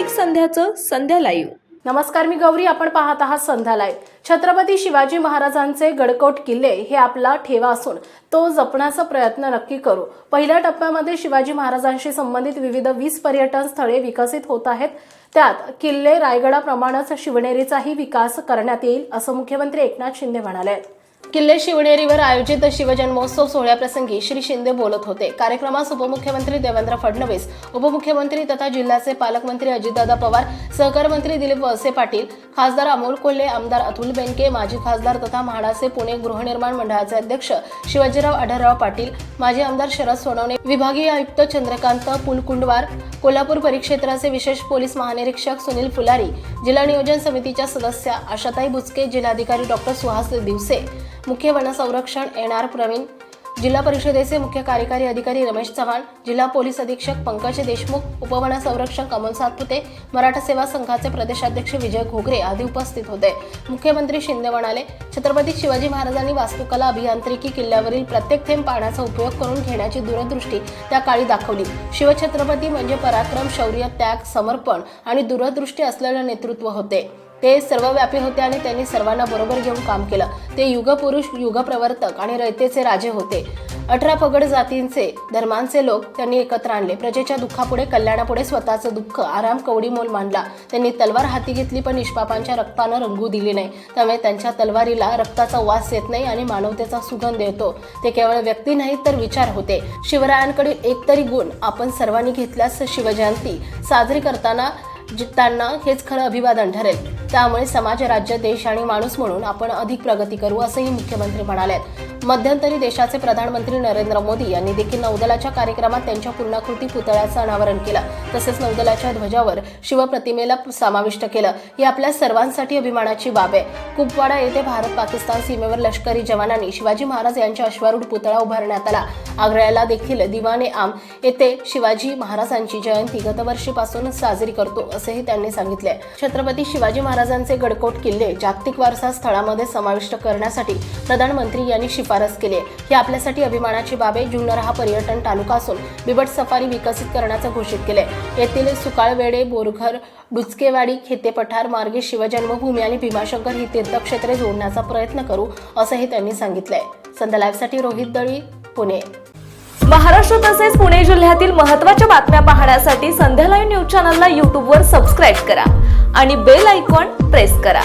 दैनिक संध्याचं संध्या live नमस्कार मी गौरी. आपण पाहत आहात संध्यालाय छत्रपती शिवाजी महाराजांचे गडकोट किल्ले हे आपला ठेवा असून तो जपण्याचा प्रयत्न नक्की करू. पहिल्या टप्प्यामध्ये शिवाजी महाराजांशी संबंधित विविध वीस पर्यटन स्थळे विकसित होत आहेत. त्यात किल्ले रायगडाप्रमाणेच शिवनेरीचाही विकास करण्यात येईल असं मुख्यमंत्री एकनाथ शिंदे म्हणाले किल्ले शिवनेरीवर आयोजित शिवजन्मोत्सव सोहळ्याप्रसंगी श्री शिंदे बोलत होते. कार्यक्रमास उपमुख्यमंत्री देवेंद्र फडणवीस उपमुख्यमंत्री तथा जिल्ह्याचे पालकमंत्री अजितदादा पवार सहकार मंत्री दिलीप वळसे पाटील खासदार अमोल कोल्हे आमदार अतुल बेनके माजी खासदार तथा म्हाडाचे पुणे गृहनिर्माण मंडळाचे अध्यक्ष शिवाजीराव आढळराव पाटील माजी आमदार शरद सोनवणे विभागीय आयुक्त चंद्रकांत पुलकुंडवार कोल्हापूर परिक्षेत्राचे विशेष पोलीस महानिरीक्षक सुनील फुलारी जिल्हा नियोजन समितीच्या सदस्या आशाताई बुचके जिल्हाधिकारी डॉक्टर सुहास दिवसे मुख्य वनसंरक्षण एन आर प्रवीण जिल्हा परिषदेचे मुख्य कार्यकारी अधिकारी रमेश चव्हाण जिल्हा पोलीस अधीक्षक पंकज देशमुख उपवन संरक्षक कमल सातपुते मराठा सेवा संघाचे प्रदेशाध्यक्ष विजय घोगरे आदी उपस्थित होते. मुख्यमंत्री शिंदे म्हणाले छत्रपती शिवाजी महाराजांनी वास्तुकला अभियांत्रिकी किल्ल्यावरील प्रत्येक थेंब पाण्याचा उपयोग करून घेण्याची दूरदृष्टी त्या काळी दाखवली. शिवछत्रपती म्हणजे पराक्रम शौर्य त्याग समर्पण आणि दूरदृष्टी असलेलं नेतृत्व होते. ते सर्वव्यापी होते आणि त्यांनी सर्वांना बरोबर घेऊन काम केलं. ते युगपुरुष युगप्रवर्तक आणि रयतेचे राजे होते. अठरा पगड जातींचे धर्मांचे लोक त्यांनी एकत्र आणले. प्रजेच्या दुःखापुढे कल्याणापुढे स्वतःचं दुःख आराम कवडी मोल मांडला. त्यांनी तलवार हाती घेतली पण निष्पापांच्या रक्तानं रंगू दिली नाही. त्यामुळे त्यांच्या तलवारीला रक्ताचा वास येत नाही आणि मानवतेचा सुगंध येतो. ते केवळ व्यक्ती नाहीत तर विचार होते. शिवरायांकडील एक तरी गुण आपण सर्वांनी घेतल्यास शिवजयंती साजरी करताना जितांना हेच खरं अभिवादन ठरेल. त्यामुळे समाज राज्य देश आणि माणूस म्हणून आपण अधिक प्रगती करू असंही मुख्यमंत्री म्हणाले मध्यंतरी देशाचे प्रधानमंत्री नरेंद्र मोदी यांनी देखील नौदलाच्या कार्यक्रमात त्यांच्या पूर्णाकृती पुतळ्याचं अनावरण केलं. तसेच नौदलाच्या ध्वजावर शिवप्रतिमेला समाविष्ट केलं. ही आपल्या सर्वांसाठी अभिमानाची बाब आहे. कुपवाडा येथे भारत पाकिस्तान सीमेवर लष्करी जवानांनी शिवाजी महाराज यांच्या अश्वारूढ पुतळा उभारण्यात आला. आग्र्याला देखील दिवाने आम येथे शिवाजी महाराजांची जयंती गतवर्षीपासून साजरी करतो असेही त्यांनी सांगितले छत्रपती शिवाजी महाराजांचे गडकोट किल्ले जागतिक वारसा स्थळामध्ये समाविष्ट करण्यासाठी प्रधानमंत्री यांनी शिफारस केली आहे. ही आपल्यासाठी अभिमानाची बाब आहे. जुन्नर हा पर्यटन तालुका असून बिबट सफारी विकसित करण्याचं घोषित केले येथील सुकाळवेडे बोरघर डुचकेवाडी खेतेपठार मार्गे शिवजन्मभूमी आणि भीमाशंकर ही तीर्थक्षेत्रे जोडण्याचा प्रयत्न करू असंही त्यांनी सांगितलंय. संध्या लाईव्हसाठी रोहित दळी पुणे. महाराष्ट्र तसेच पुणे जिल्ह्यातील महत्त्वाच्या बातम्या पाहण्यासाठी संध्या लाईव्ह न्यूज चॅनलला यूट्यूबवर सबस्क्राईब करा आणि बेल आयकॉन प्रेस करा.